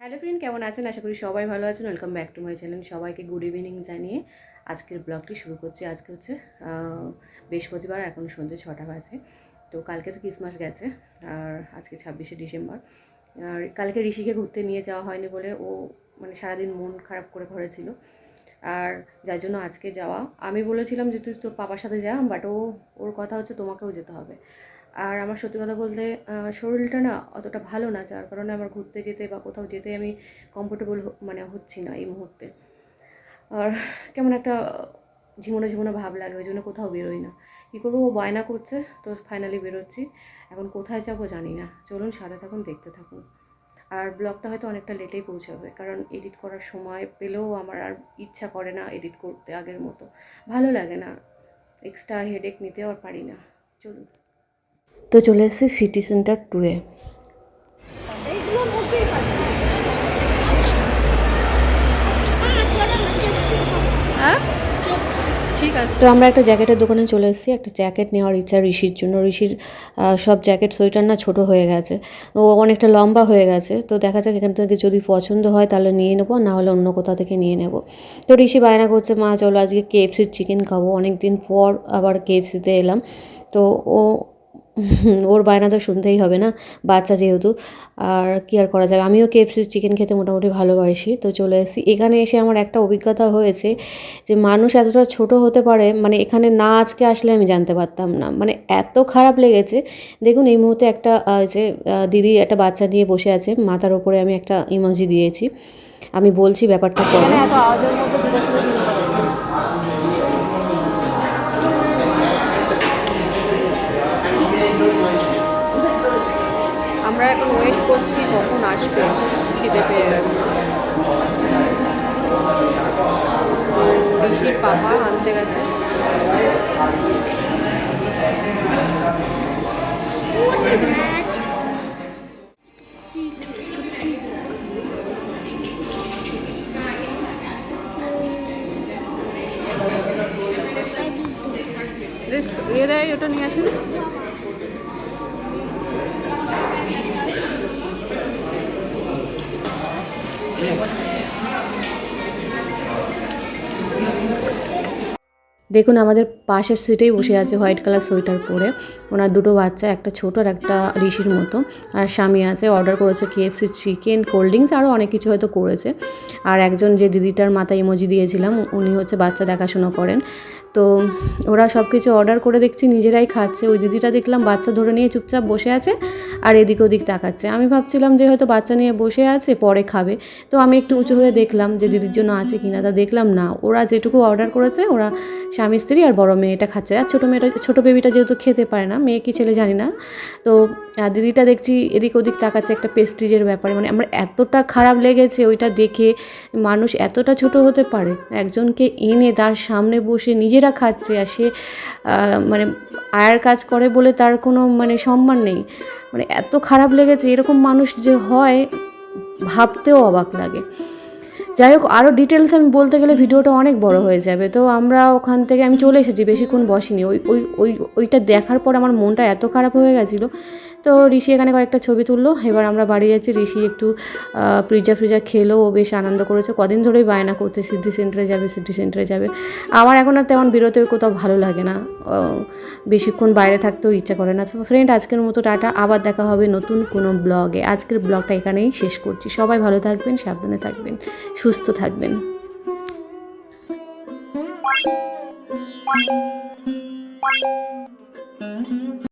Hello friend, কেমন আছেন? আশা করি সবাই ভালো আছেন। Welcome back to my channel সবাইকে গুড ইভিনিং জানিয়ে আজকের ব্লগটি শুরু করছি। আজকে হচ্ছে বৃহস্পতিবার, এখন সন্ধ্যে ছটা বাজে। তো কালকে তো ক্রিসমাস গেছে, আর আজকে ছাব্বিশে ডিসেম্বর। আর কালকে ঋষিকে ঘুরতে নিয়ে যাওয়া হয়নি বলে ও মানে সারাদিন মন খারাপ করে ঘরে ছিল। আর যার জন্য আজকে যাওয়া, আমি বলেছিলাম যে, তুই তোর পাপার সাথে যা বাট ও, ওর কথা হচ্ছে তোমাকেও যেতে হবে। আর আমার সত্যি কথা বলতে শরীরটা না অতটা ভালো না, যার কারণে আমার ঘুরতে যেতে বা কোথাও যেতে আমি কমফোর্টেবল মানে হচ্ছি না এই মুহূর্তে। আর কেমন একটা ঝিমোনো ঝিমোনো ভাব লাগে, ওই জন্য কোথাও বেরোই না। কী করব? ও বায়না করছে, তো ফাইনালি বেরোচ্ছি। এখন কোথায় যাব জানি না। চলুন সাথে থাকুন, দেখতে থাকুন। আর ব্লগটা হয়তো অনেকটা লেটেই পৌঁছাবে, কারণ এডিট করার সময় পেলেও আমার আর ইচ্ছা করে না এডিট করতে আগের মতো। ভালো লাগে না। এক্সট্রা হেডেক নিতে আর পারি না। চলুন। তো চলে এসেছি সিটি সেন্টার টুয়ে। ঠিক আছে। তো আমরা একটা জ্যাকেটের দোকানে চলে এসেছি একটা জ্যাকেট নেওয়ার ইচ্ছা ঋষির জন্য। ঋষির সব জ্যাকেট সোয়েটার না ছোট হয়ে গেছে। ও অনেকটা লম্বা হয়ে গেছে। তো দেখা যাক এখান থেকে যদি পছন্দ হয় তাহলে নিয়ে নেব না হলে অন্য কোথাও থেকে নিয়ে নেব। তো ঋষি বায়না করছে মা চলো আজকে কেএফসির চিকেন খাব। অনেক দিন পর আবার কেএফসিতে এলাম। তো ও ওর বায়না তো শুনতেই হবে না, বাচ্চা যেহেতু, আর কি আর করা যাবে? আমিও কেএফসির চিকেন খেতে মোটামুটি ভালোবাসি, তো চলে এসেছি। এখানে এসে আমার একটা অভিজ্ঞতা হয়েছে যে মানুষ এতটা ছোট হতে পারে মানে এখানে না আজকে আসলে আমি জানতে পারতাম না। মানে এত খারাপ লেগেছে। দেখুন, এই মুহূর্তে একটা যে দিদি একটা বাচ্চা নিয়ে বসে আছে, মাথার ওপরে আমি একটা ইমোজি দিয়েছি। আমি বলছি ব্যাপারটা পরে। ওয়েট করছি কখন আসবে? খিদে পেয়ে ঋষির পাপা আনতে গেছে। দেয় ওটা নিয়ে আসুন। দেখুন, আমাদের পাশের সিটেই বসে আছে হোয়াইট কালার সোয়েটার পরে। ওনার দুটো বাচ্চা, একটা ছোট আর একটা ঋষির মতো। আর স্বামী আছে অর্ডার করেছে কেএফসি চিকেন কোল্ড ড্রিঙ্কস আরও অনেক কিছু হয়তো করেছে। আর একজন যে দিদিটার মাথায় ইমোজি দিয়েছিলাম, উনি হচ্ছে বাচ্চা দেখাশুনো করেন। তো ওরা সব কিছু অর্ডার করে দেখছি, নিজেরাই খাচ্ছে। ওই দিদিটা দেখলাম বাচ্চা ধরে নিয়ে চুপচাপ বসে আছে আর এদিক ওদিক তাকাচ্ছে। আমি ভাবছিলাম যে হয়তো বাচ্চা নিয়ে বসে আছে, পরে খাবে। তো আমি একটু উঁচু হয়ে দেখলাম যে দিদির জন্য আছে কিনা তা দেখলাম না। ওরা যেটুকু অর্ডার করেছে, ওরা স্বামী স্ত্রী আর বড় মেয়েটা খাচ্ছে। আর ছোটো মেয়েটা, ছোটো বেবিটা যেহেতু খেতে পারে না, মেয়ে কি ছেলে জানি না। তো দিদিটা দেখছি এদিক ওদিক তাকাচ্ছে একটা পেস্ট্রিজের ব্যাপারে। মানে আমার এতটা খারাপ লেগেছে ওইটা দেখে, মানুষ এতটা ছোট হতে পারে, একজনকে এনে তার সামনে বসে নিজেরা খাচ্ছে আর সে মানে আয়ার কাজ করে বলে তার কোনো মানে সম্মান নেই। মানে এত খারাপ লেগেছে, এরকম মানুষ যে হয়, ভাবতেও অবাক লাগে। যাই হোক আরও ডিটেলস আমি বলতে গেলে ভিডিওটা অনেক বড় হয়ে যাবে। তো আমরা ওখান থেকে, আমি চলে এসেছি, বেশিক্ষণ বসিনি। ওই ওই ওই, ওইটা দেখার পর আমার মনটা এত খারাপ হয়ে গেছিল। তো ঋষি এখানে কয়েকটা ছবি তুললো। এবার আমরা বাড়ি যাচ্ছি। ঋষি একটু পিজা ফ্রিজা খেলো। ও বেশ আনন্দ করেছে। কদিন ধরেই বায়না করছে সিটি সেন্টারে যাবে সিটি সেন্টারে যাবে। আমার এখন আর তেমন বেরোতে কোথাও ভালো লাগে না। বেশিক্ষণ বাইরে থাকতেও ইচ্ছা করে না। ফ্রেন্ড আজকের মতো টাটা। আবার দেখা হবে নতুন কোনো ব্লগে আজকের ব্লগটা এখানেই শেষ করছি। সবাই ভালো থাকবেন, সাবধানে থাকবেন। সুস্থ থাকবেন।